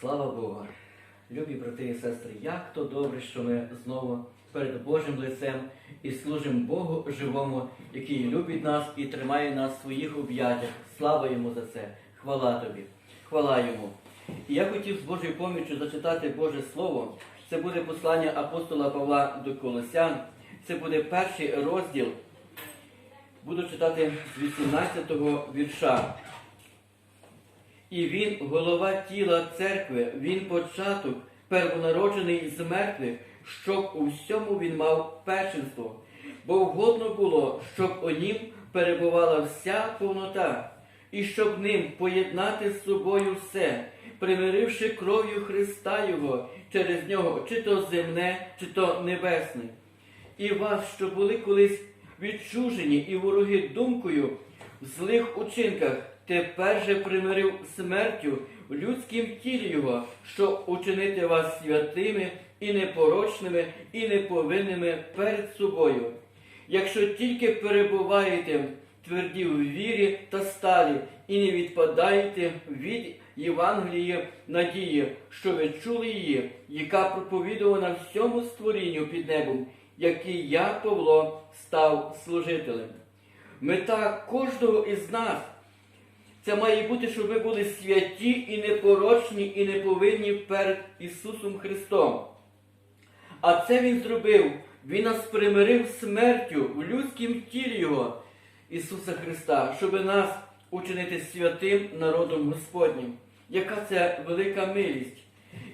Слава Богу! Любі брати і сестри, як то добре, що ми знову перед Божим лицем і служимо Богу живому, який любить нас і тримає нас в своїх об'яттях. Слава йому за це! Хвала тобі! Хвала йому! І я хотів з Божою поміччю зачитати Боже Слово. Це буде послання апостола Павла до Колосян. Це буде перший розділ. Буду читати з 18-го вірша. І він голова тіла церкви, він початок, первонароджений з мертвих, щоб у всьому він мав першинство. Бо вгодно було, щоб у нім перебувала вся повнота, і щоб ним поєднати з собою все, примиривши кров'ю Христа Його через нього, чи то земне, чи то небесне. І вас, що були колись відчужені і вороги думкою в злих учинках, тепер же примирив смертю в людськім тілі Його, щоб учинити вас святими і непорочними, і неповинними перед собою. Якщо тільки перебуваєте тверді в вірі та сталі, і не відпадаєте від Євангелії надії, що ви чули її, яка проповідувана всьому створінню під небом, який я, Павло, став служителем. Мета кожного із нас це має бути, щоб ми були святі і непорочні, і неповинні перед Ісусом Христом. А це Він зробив. Він нас примирив смертю в людськім тілі Його, Ісуса Христа, щоб нас учинити святим народом Господнім. Яка це велика милість.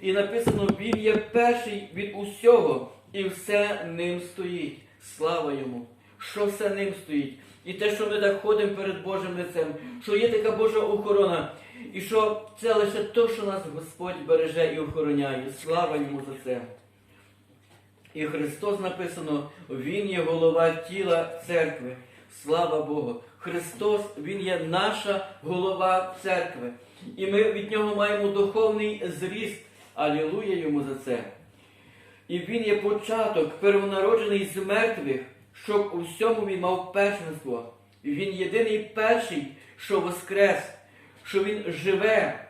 І написано, Він є перший від усього, і все ним стоїть. Слава йому! Що все ним стоїть? І те, що ми так ходимо перед Божим лицем, що є така Божа охорона, і що це лише то, що нас Господь береже і охороняє. Слава йому за це. І Христос написано, Він є голова тіла церкви. Слава Богу! Христос, Він є наша голова церкви. І ми від Нього маємо духовний зріст. Алілуя йому за це. І Він є початок, первонароджений з мертвих, щоб у всьому він мав першинство. Він єдиний перший, що воскрес, що Він живе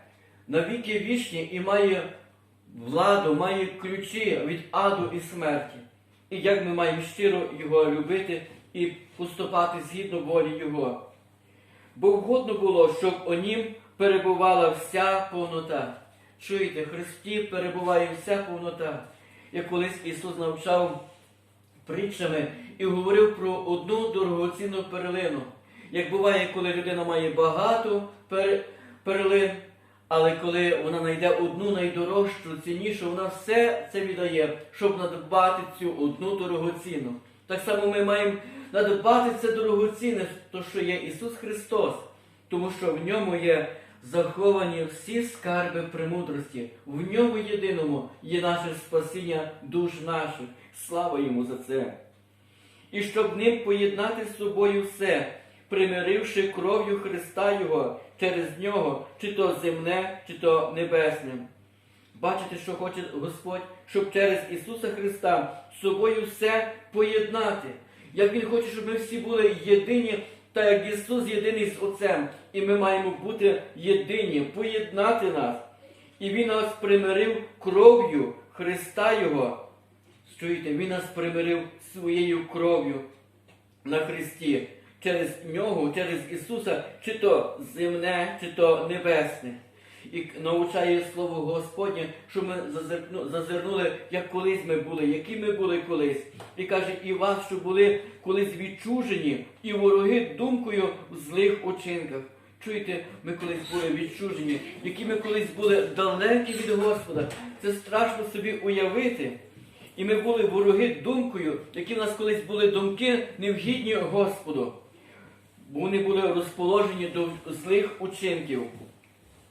на віки вічні і має владу, має ключі від аду і смерті. І як ми маємо щиро Його любити і поступати згідно волі Його. Бо вгодно було, щоб у нім перебувала вся повнота. Чуєте, Христі перебуває вся повнота. Як колись Ісус навчав притчами і говорив про одну дорогоцінну перлину. Як буває, коли людина має багато пер- перлин, але коли вона знайде одну найдорожчу, ціннішу, вона все це віддає, щоб надбати цю одну дорогоцінну. Так само ми маємо надбати це дорогоцінне, то що є Ісус Христос, тому що в ньому є заховані всі скарби премудрості. В ньому єдиному є наше спасіння душ наших. Слава йому за це. І щоб ним поєднати з собою все, примиривши кров'ю Христа Його через нього, чи то земне, чи то небесне. Бачите, що хоче Господь, щоб через Ісуса Христа з собою все поєднати. Як Він хоче, щоб ми всі були єдині, так як Ісус єдиний з Отцем. І ми маємо бути єдині, поєднати нас. І Він нас примирив кров'ю Христа Його. Чуєте, Він нас примирив своєю кров'ю на Христі. Через нього, через Ісуса, чи то земне, чи то небесне. І навчає Слово Господнє, що ми зазирнули, як колись ми були, які ми були колись. І каже, і вас, що були колись відчужені, і вороги думкою в злих учинках. Чуєте, ми колись були відчужені, які ми колись були далекі від Господа. Це страшно собі уявити. І ми були вороги думкою, які в нас колись були думки невгідні Господу. Вони були розположені до злих учинків.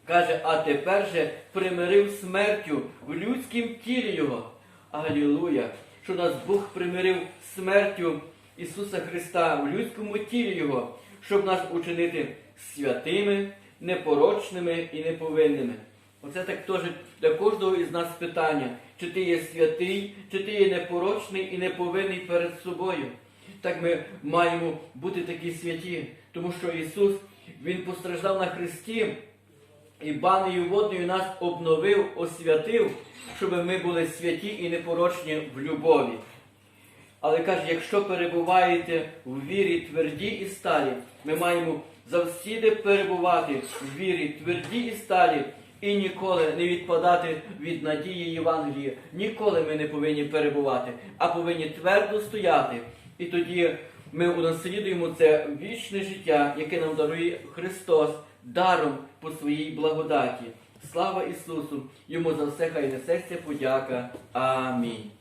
Каже, а тепер же примирив смертю в людськім тілі Його. Алілуя! Що нас Бог примирив смертю Ісуса Христа в людському тілі Його, щоб нас учинити святими, непорочними і неповинними. Оце так теж для кожного із нас питання, чи ти є святий, чи ти є непорочний і неповинний перед собою. Так ми маємо бути такі святі, тому що Ісус, Він постраждав на Христі і банею водною нас обновив, освятив, щоб ми були святі і непорочні в любові. Але каже, якщо перебуваєте в вірі тверді і сталі, ми маємо завсіди перебувати в вірі тверді і сталі і ніколи не відпадати від надії Євангелії. Ніколи ми не повинні перебувати, а повинні твердо стояти. І тоді ми унаслідуємо це вічне життя, яке нам дарує Христос даром по своїй благодаті. Слава Ісусу! Йому за все хай несеться подяка. Амінь.